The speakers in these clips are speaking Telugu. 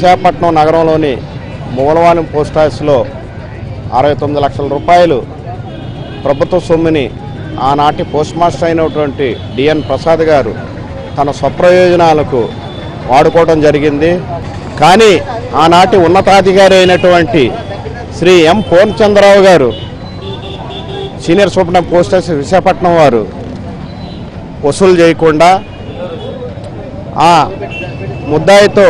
విశాఖపట్నం నగరంలోని మూలవానం పోస్ట్ ఆఫీస్లో అరవై తొమ్మిది లక్షల రూపాయలు ప్రభుత్వ సొమ్ముని ఆనాటి పోస్ట్ మాస్టర్ అయినటువంటి డిఎన్ ప్రసాద్ గారు తన స్వప్రయోజనాలకు వాడుకోవడం జరిగింది. కానీ ఆనాటి ఉన్నతాధికారి అయినటువంటి శ్రీ ఎం పూర్ణచంద్రరావు గారు senior superintendent post office Visakhapatnam వారు వసూలు చేయకుండా ఆ ముద్దాయితో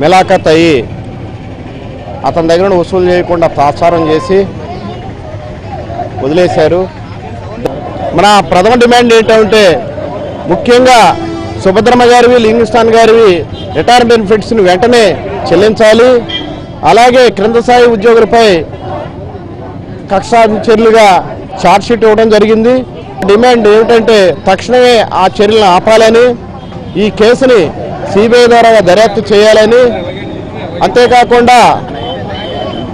మిలాఖత్ అయ్యి అతని దగ్గర వసూలు చేయకుండా తాత్సారం చేసి వదిలేశారు. మన ప్రథమ డిమాండ్ ఏంటంటే ముఖ్యంగా సుభద్రమ్మ గారివి లింగిస్టాన్ గారివి రిటైర్ బెనిఫిట్స్ని వెంటనే చెల్లించాలి. అలాగే క్రింద స్థాయి ఉద్యోగులపై కక్షా చర్యలుగా ఛార్జ్షీట్ ఇవ్వడం జరిగింది. డిమాండ్ ఏమిటంటే తక్షణమే ఆ చర్యలను ఆపాలని ఈ కేసుని సిబిఐ ద్వారా దర్యాప్తు చేయాలని అంతేకాకుండా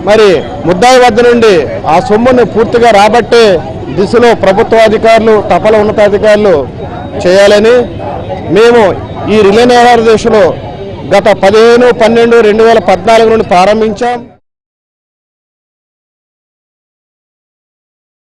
మరి ముద్దాయి వద్ద నుండి ఆ సొమ్మును పూర్తిగా రాబట్టే దిశలో ప్రభుత్వ అధికారులు తపల ఉన్నతాధికారులు చేయాలని మేము ఈ రిలే నిరాహార దశలో గత పదిహేను పన్నెండు రెండు వేల పద్నాలుగు నుండి ప్రారంభించాం.